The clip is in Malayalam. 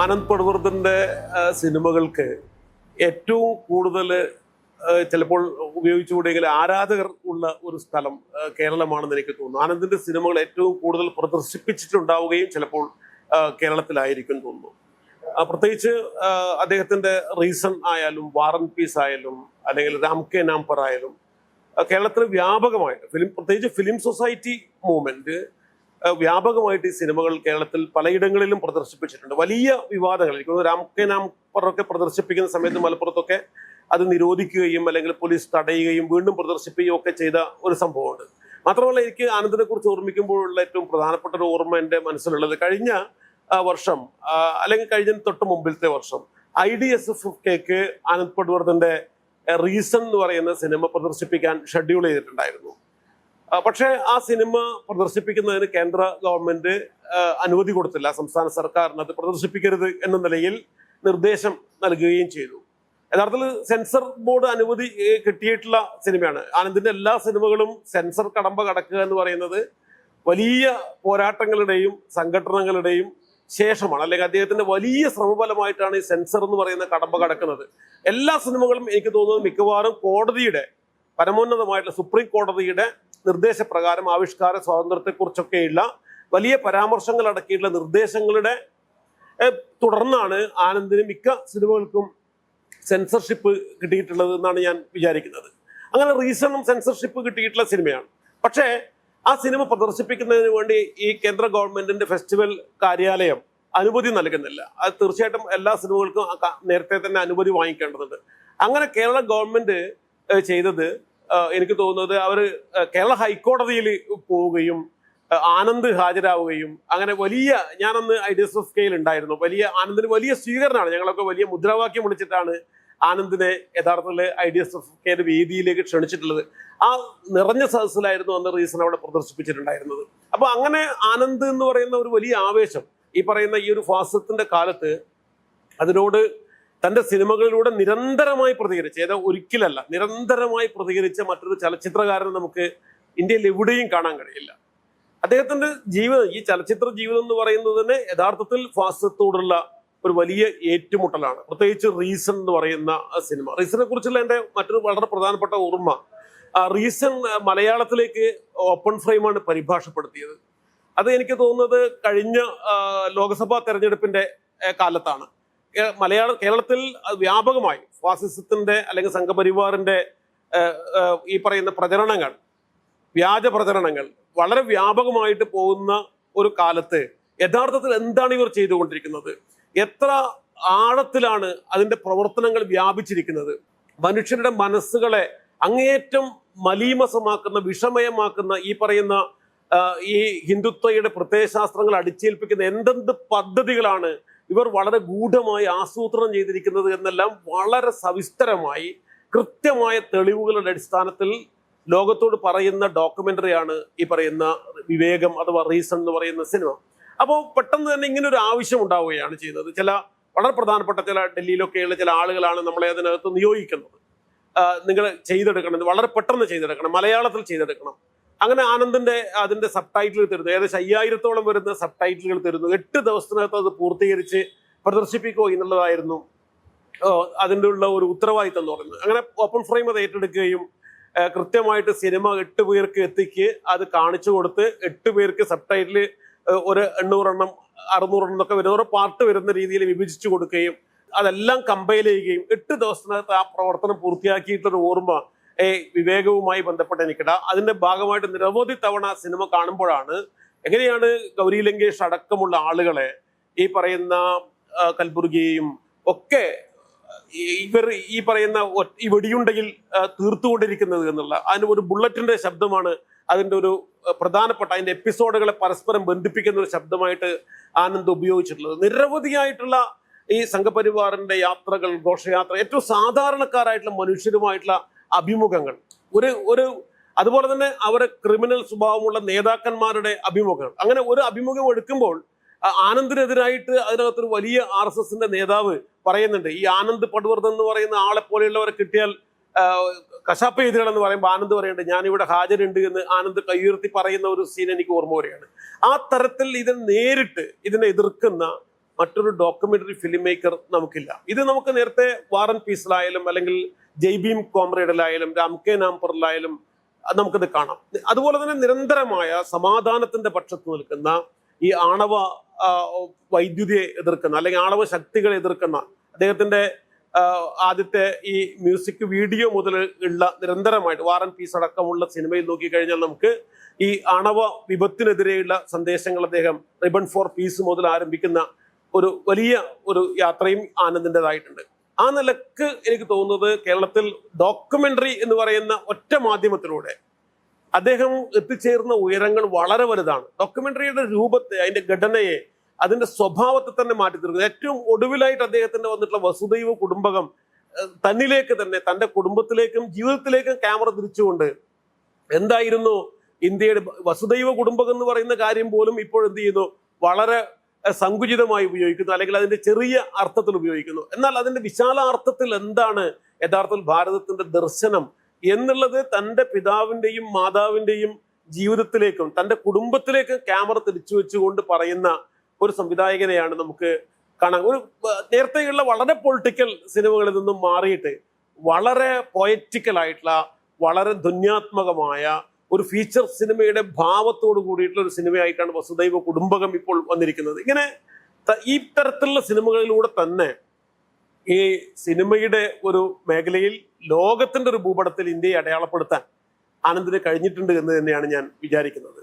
ആനന്ദ് പടവർദ്ധന്റെ സിനിമകൾക്ക് ഏറ്റവും കൂടുതൽ ചിലപ്പോൾ ഉപയോഗിച്ചുകൂടെങ്കിൽ ആരാധകർ ഉള്ള ഒരു സ്ഥലം കേരളമാണെന്ന് എനിക്ക് തോന്നുന്നു. ആനന്ദിന്റെ സിനിമകൾ ഏറ്റവും കൂടുതൽ പ്രദർശിപ്പിച്ചിട്ടുണ്ടാവുകയും ചിലപ്പോൾ കേരളത്തിലായിരിക്കും തോന്നുന്നു. പ്രത്യേകിച്ച് അദ്ദേഹത്തിന്റെ റീസൺ ആയാലും വാർ ആൻഡ് പീസ് ആയാലും അല്ലെങ്കിൽ രാം കെ നാംപർ ആയാലും കേരളത്തിൽ വ്യാപകമായ ഫിലിം പ്രത്യേകിച്ച് ഫിലിം സൊസൈറ്റി മൂവ്മെന്റ് വ്യാപകമായിട്ട് ഈ സിനിമകൾ കേരളത്തിൽ പലയിടങ്ങളിലും പ്രദർശിപ്പിച്ചിട്ടുണ്ട്. വലിയ വിവാദങ്ങൾ. എനിക്ക് തോന്നുന്നു രാം കെ നാംപറൊക്കെ പ്രദർശിപ്പിക്കുന്ന സമയത്ത് മലപ്പുറത്തൊക്കെ അത് നിരോധിക്കുകയും അല്ലെങ്കിൽ പോലീസ് തടയുകയും വീണ്ടും പ്രദർശിപ്പിക്കുകയും ഒക്കെ ചെയ്ത ഒരു സംഭവമുണ്ട്. മാത്രമല്ല എനിക്ക് ആനന്ദിനെ കുറിച്ച് ഓർമ്മിക്കുമ്പോഴുള്ള ഏറ്റവും പ്രധാനപ്പെട്ട ഒരു ഓർമ്മ എന്റെ മനസ്സിലുള്ളത് കഴിഞ്ഞ വർഷം അല്ലെങ്കിൽ കഴിഞ്ഞ തൊട്ട് മുമ്പിലത്തെ വർഷം ഐ ഡി എസ് എഫ് കേക്ക് ആനന്ദ് പട്വർദ്ധന്റെ റീസൺ എന്ന് പറയുന്ന സിനിമ പ്രദർശിപ്പിക്കാൻ ഷെഡ്യൂൾ ചെയ്തിട്ടുണ്ടായിരുന്നു. പക്ഷേ ആ സിനിമ പ്രദർശിപ്പിക്കുന്നതിന് കേന്ദ്ര ഗവൺമെന്റ് അനുമതി കൊടുത്തില്ല. സംസ്ഥാന സർക്കാരിന് അത് പ്രദർശിപ്പിക്കരുത് എന്ന നിലയിൽ നിർദ്ദേശം നൽകുകയും ചെയ്തു. യഥാർത്ഥത്തിൽ സെൻസർ ബോർഡ് അനുമതി കിട്ടിയിട്ടുള്ള സിനിമയാണ്. ആനന്ദിന്റെ എല്ലാ സിനിമകളും സെൻസർ കടമ്പ കടക്കുക എന്ന് പറയുന്നത് വലിയ പോരാട്ടങ്ങളുടെയും സംഘടനകളുടെയും ശേഷമാണ്. അല്ലെങ്കിൽ അദ്ദേഹത്തിന്റെ വലിയ ശ്രമഫലമായിട്ടാണ് ഈ സെൻസർ എന്ന് പറയുന്ന കടമ്പ കടക്കുന്നത്. എല്ലാ സിനിമകളും എനിക്ക് തോന്നുന്നത് മിക്കവാറും കോടതിയുടെ പരമോന്നതമായിട്ടുള്ള സുപ്രീം കോടതിയുടെ നിർദ്ദേശപ്രകാരം ആവിഷ്കാര സ്വാതന്ത്ര്യത്തെക്കുറിച്ചൊക്കെയുള്ള വലിയ പരാമർശങ്ങൾ അടക്കിയിട്ടുള്ള നിർദ്ദേശങ്ങളുടെ തുടർന്നാണ് ആനന്ദിന് മിക്ക സിനിമകൾക്കും സെൻസർഷിപ്പ് കിട്ടിയിട്ടുള്ളത് എന്നാണ് ഞാൻ വിചാരിക്കുന്നത്. അങ്ങനെ റീസണും സെൻസർഷിപ്പ് കിട്ടിയിട്ടുള്ള സിനിമയാണ്. പക്ഷേ ആ സിനിമ പ്രദർശിപ്പിക്കുന്നതിന് വേണ്ടി ഈ കേന്ദ്ര ഗവൺമെന്റിന്റെ ഫെസ്റ്റിവൽ കാര്യാലയം അനുമതി നൽകുന്നില്ല. അത് തീർച്ചയായിട്ടും എല്ലാ സിനിമകൾക്കും നേരത്തെ തന്നെ അനുമതി വാങ്ങിക്കേണ്ടതുണ്ട്. അങ്ങനെ കേരള ഗവൺമെന്റ് ചെയ്തത് എനിക്ക് തോന്നുന്നത് അവർ കേരള ഹൈക്കോടതിയിൽ പോവുകയും ആനന്ദ് ഹാജരാവുകയും അങ്ങനെ വലിയ ഞാനന്ന് ഐ ഡി എസ് എഫ് കെയിൽ ഉണ്ടായിരുന്നു. വലിയ ആനന്ദിന് വലിയ സ്വീകരണമാണ്. ഞങ്ങളൊക്കെ വലിയ മുദ്രാവാക്യം വിളിച്ചിട്ടാണ് ആനന്ദിനെ യഥാർത്ഥത്തിൽ ഐ ഡി എസ് എഫ് കെയുടെ വേദിയിലേക്ക് ക്ഷണിച്ചിട്ടുള്ളത്. ആ നിറഞ്ഞ സദസ്സിലായിരുന്നു അന്ന് റീസൺ അവിടെ പ്രദർശിപ്പിച്ചിട്ടുണ്ടായിരുന്നത്. അപ്പോൾ അങ്ങനെ ആനന്ദ് എന്ന് പറയുന്ന ഒരു വലിയ ആവേശം ഈ പറയുന്ന ഈ ഒരു ഫാസത്തിന്റെ കാലത്ത് അതിനോട് തന്റെ സിനിമകളിലൂടെ നിരന്തരമായി പ്രതികരിച്ച് ഏതോ ഒരിക്കലല്ല നിരന്തരമായി പ്രതികരിച്ച മറ്റൊരു ചലച്ചിത്രകാരനെ നമുക്ക് ഇന്ത്യയിൽ എവിടെയും കാണാൻ കഴിയില്ല. അദ്ദേഹത്തിന്റെ ജീവിതം ഈ ചലച്ചിത്ര ജീവിതം എന്ന് പറയുന്നത് തന്നെ യഥാർത്ഥത്തിൽ ഫാസത്തോടുള്ള ഒരു വലിയ ഏറ്റുമുട്ടലാണ്. പ്രത്യേകിച്ച് റീസൺ എന്ന് പറയുന്ന സിനിമ. റീസണിനെ കുറിച്ചുള്ള എന്റെ മറ്റൊരു വളരെ പ്രധാനപ്പെട്ട ഓർമ്മ റീസൺ മലയാളത്തിലേക്ക് ഓപ്പൺ ഫ്രെയിമാണ് പരിഭാഷപ്പെടുത്തിയത്. അത് എനിക്ക് തോന്നുന്നത് കഴിഞ്ഞ ലോക്സഭാ തെരഞ്ഞെടുപ്പിന്റെ കാലത്താണ്. മലയാള കേരളത്തിൽ വ്യാപകമായി ഫാസിസത്തിന്റെ അല്ലെങ്കിൽ സംഘപരിവാറിന്റെ ഈ പറയുന്ന പ്രചരണങ്ങൾ വ്യാജ പ്രചരണങ്ങൾ വളരെ വ്യാപകമായിട്ട് പോകുന്ന ഒരു കാലത്ത് യഥാർത്ഥത്തിൽ എന്താണ് ഇവർ ചെയ്തുകൊണ്ടിരിക്കുന്നത്? എത്ര ആഴത്തിലാണ് അതിന്റെ പ്രവർത്തനങ്ങൾ വ്യാപിച്ചിരിക്കുന്നത്? മനുഷ്യരുടെ മനസ്സുകളെ അങ്ങേയറ്റം മലീമസമാക്കുന്ന വിഷമയമാക്കുന്ന ഈ പറയുന്ന ഈ ഹിന്ദുത്വയുടെ പ്രത്യയശാസ്ത്രങ്ങൾ അടിച്ചേൽപ്പിക്കുന്ന എന്തെന്ത് പദ്ധതികളാണ് ഇവർ വളരെ ഗൂഢമായി ആസൂത്രണം ചെയ്തിരിക്കുന്നത് എന്നെല്ലാം വളരെ സവിസ്തരമായി കൃത്യമായ തെളിവുകളുടെ അടിസ്ഥാനത്തിൽ ലോകത്തോട് പറയുന്ന ഡോക്യുമെന്ററിയാണ് ഈ പറയുന്ന വിവേകം അഥവാ റീസൺ എന്ന് പറയുന്ന സിനിമ. അപ്പോൾ പെട്ടെന്ന് തന്നെ ഇങ്ങനെ ഒരു ആവശ്യം ഉണ്ടാവുകയാണ് ചെയ്യുന്നത്. ചില വളരെ പ്രധാനപ്പെട്ട ചില ഡൽഹിയിലൊക്കെയുള്ള ചില ആളുകളാണ് നമ്മളെ അതിനകത്ത് നിയോഗിക്കുന്നത്. നിങ്ങൾ ചെയ്തെടുക്കണം. വളരെ പെട്ടെന്ന് ചെയ്തെടുക്കണം. മലയാളത്തിൽ ചെയ്തെടുക്കണം. അങ്ങനെ ആനന്ദിന്റെ അതിന്റെ സബ് ടൈറ്റിലുകൾ തരുന്നു. ഏകദേശം അയ്യായിരത്തോളം വരുന്ന സബ് ടൈറ്റിലുകൾ തരുന്നു. എട്ട് ദിവസത്തിനകത്ത് അത് പൂർത്തീകരിച്ച് പ്രദർശിപ്പിക്കുക എന്നുള്ളതായിരുന്നു അതിന്റെ ഉള്ള ഒരു ഉത്തരവാദിത്തം എന്ന് പറയുന്നത്. അങ്ങനെ ഓപ്പൺ ഫ്രെയിം അത് ഏറ്റെടുക്കുകയും കൃത്യമായിട്ട് സിനിമ എട്ട് പേർക്ക് എത്തിക്ക് അത് കാണിച്ചു കൊടുത്ത് എട്ട് പേർക്ക് സബ് ടൈറ്റിൽ ഒരു എണ്ണൂറെണ്ണം അറുന്നൂറെണ്ണം ഒക്കെ വരുന്ന ഓരോ പാർട്ട് വരുന്ന രീതിയിൽ വിഭജിച്ചു കൊടുക്കുകയും അതെല്ലാം കമ്പൈൽ ചെയ്യുകയും എട്ട് ദിവസത്തിനകത്ത് ആ പ്രവർത്തനം പൂർത്തിയാക്കിയിട്ടൊരു ഓർമ്മ വിവേകവുമായി ബന്ധപ്പെട്ട് എനിക്കിട അതിന്റെ ഭാഗമായിട്ട് നിരവധി തവണ സിനിമ കാണുമ്പോഴാണ് എങ്ങനെയാണ് ഗൗരി ലങ്കേഷ് അടക്കമുള്ള ആളുകളെ ഈ പറയുന്ന കൽബുർഗിയെയും ഒക്കെ ഇവർ ഈ പറയുന്ന ഈ വെടിയുണ്ടെങ്കിൽ തീർത്തുകൊണ്ടിരിക്കുന്നത് എന്നുള്ള അതിന് ഒരു ബുള്ളറ്റിന്റെ ശബ്ദമാണ് അതിന്റെ ഒരു പ്രധാനപ്പെട്ട അതിന്റെ എപ്പിസോഡുകളെ പരസ്പരം ബന്ധിപ്പിക്കുന്ന ഒരു ശബ്ദമായിട്ട് ആനന്ദ് ഉപയോഗിച്ചിട്ടുള്ളത്. നിരവധിയായിട്ടുള്ള ഈ സംഘപരിവാറിന്റെ യാത്രകൾ ഘോഷയാത്ര ഏറ്റവും സാധാരണക്കാരായിട്ടുള്ള മനുഷ്യരുമായിട്ടുള്ള അഭിമുഖങ്ങൾ. ഒരു ഒരു അതുപോലെ തന്നെ അവരെ ക്രിമിനൽ സ്വഭാവമുള്ള നേതാക്കന്മാരുടെ അഭിമുഖങ്ങൾ. അങ്ങനെ ഒരു അഭിമുഖം എടുക്കുമ്പോൾ ആനന്ദിനെതിരായിട്ട് അതിനകത്തൊരു വലിയ ആർ എസ് എസിന്റെ നേതാവ് പറയുന്നുണ്ട്. ഈ ആനന്ദ് പടുവർദ്ധൻ എന്ന് പറയുന്ന ആളെ പോലെയുള്ളവരെ കിട്ടിയാൽ കശാപ്പ് എഴുതികളെന്ന് പറയുമ്പോൾ ആനന്ദ് പറയുന്നുണ്ട് ഞാനിവിടെ ഹാജരുണ്ട് എന്ന് ആനന്ദ് കയ്യുയർത്തി പറയുന്ന ഒരു സീൻ എനിക്ക് ഓർമ്മ വരികയാണ്. ആ തരത്തിൽ ഇതിനെ നേരിട്ട് ഇതിനെ എതിർക്കുന്ന മറ്റൊരു ഡോക്യുമെന്ററി ഫിലിം മേക്കർ നമുക്കില്ല. ഇത് നമുക്ക് നേരത്തെ വാറൻ പീസിലായാലും അല്ലെങ്കിൽ ജയ്ബീം കോമ്രേഡിലായാലും രാം കെ നാംപറിലായാലും നമുക്കത് കാണാം. അതുപോലെ തന്നെ നിരന്തരമായ സമാധാനത്തിന്റെ പക്ഷത്ത് നിൽക്കുന്ന ഈ ആണവ വൈദ്യുതിയെ എതിർക്കുന്ന അല്ലെങ്കിൽ ആണവ ശക്തികളെ എതിർക്കുന്ന അദ്ദേഹത്തിന്റെ ആദ്യത്തെ ഈ മ്യൂസിക് വീഡിയോ മുതൽ ഉള്ള നിരന്തരമായിട്ട് വാറൻ പീസ് അടക്കമുള്ള സിനിമയിൽ നോക്കിക്കഴിഞ്ഞാൽ നമുക്ക് ഈ ആണവ വിപത്തിനെതിരെയുള്ള സന്ദേശങ്ങൾ അദ്ദേഹം റിബൺ ഫോർ പീസ് മുതൽ ആരംഭിക്കുന്ന ഒരു വലിയ ഒരു യാത്രയും ആനന്ദിന്റെതായിട്ടുണ്ട്. ആ നിലയ്ക്ക് എനിക്ക് തോന്നുന്നത് കേരളത്തിൽ ഡോക്യുമെന്ററി എന്ന് പറയുന്ന ഒറ്റ മാധ്യമത്തിലൂടെ അദ്ദേഹം എത്തിച്ചേർന്ന ഉയരങ്ങൾ വളരെ വലുതാണ്. ഡോക്യുമെന്ററിയുടെ രൂപത്തെ അതിന്റെ ഘടനയെ അതിന്റെ സ്വഭാവത്തെ തന്നെ മാറ്റി തീർക്കുന്നത് ഏറ്റവും ഒടുവിലായിട്ട് അദ്ദേഹത്തിന്റെ വന്നിട്ടുള്ള വസുദൈവ കുടുംബകം തന്നിലേക്ക് തന്നെ തന്റെ കുടുംബത്തിലേക്കും ജീവിതത്തിലേക്കും ക്യാമറ തിരിച്ചുകൊണ്ട് എന്തായിരുന്നു ഇന്ത്യയുടെ വസുദൈവ കുടുംബകം എന്ന് പറയുന്ന കാര്യം പോലും ഇപ്പോൾ എന്ത് ചെയ്യുന്നു? വളരെ സങ്കുചിതമായി ഉപയോഗിക്കുന്നു അല്ലെങ്കിൽ അതിന്റെ ചെറിയ അർത്ഥത്തിൽ ഉപയോഗിക്കുന്നു. എന്നാൽ അതിന്റെ വിശാല അർത്ഥത്തിൽ എന്താണ് യഥാർത്ഥത്തിൽ ഭാരതത്തിന്റെ ദർശനം എന്നുള്ളത് തന്റെ പിതാവിന്റെയും മാതാവിന്റെയും ജീവിതത്തിലേക്കും തന്റെ കുടുംബത്തിലേക്കും ക്യാമറ തിരിച്ചു വെച്ചുകൊണ്ട് പറയുന്ന ഒരു സംവിധായകനെയാണ് നമുക്ക് കാണാൻ. ഒരു നേരത്തെയുള്ള വളരെ പൊളിറ്റിക്കൽ സിനിമകളിൽ നിന്നും മാറിയിട്ട് വളരെ പൊയറ്റിക്കൽ ആയിട്ടുള്ള വളരെ ധ്വന്യാത്മകമായ ഒരു ഫീച്ചർ സിനിമയുടെ ഭാവത്തോട് കൂടിയിട്ടുള്ള ഒരു സിനിമയായിട്ടാണ് വസുദൈവ കുടുംബകം ഇപ്പോൾ വന്നിരിക്കുന്നത്. ഇങ്ങനെ ഈ തരത്തിലുള്ള സിനിമകളിലൂടെ തന്നെ ഈ സിനിമയുടെ ഒരു മേഖലയിൽ ലോകത്തിന്റെ ഒരു ഭൂപടത്തിൽ ഇന്ത്യയെ അടയാളപ്പെടുത്താൻ ആനന്ദിന് കഴിഞ്ഞിട്ടുണ്ട് എന്ന് തന്നെയാണ് ഞാൻ വിചാരിക്കുന്നത്.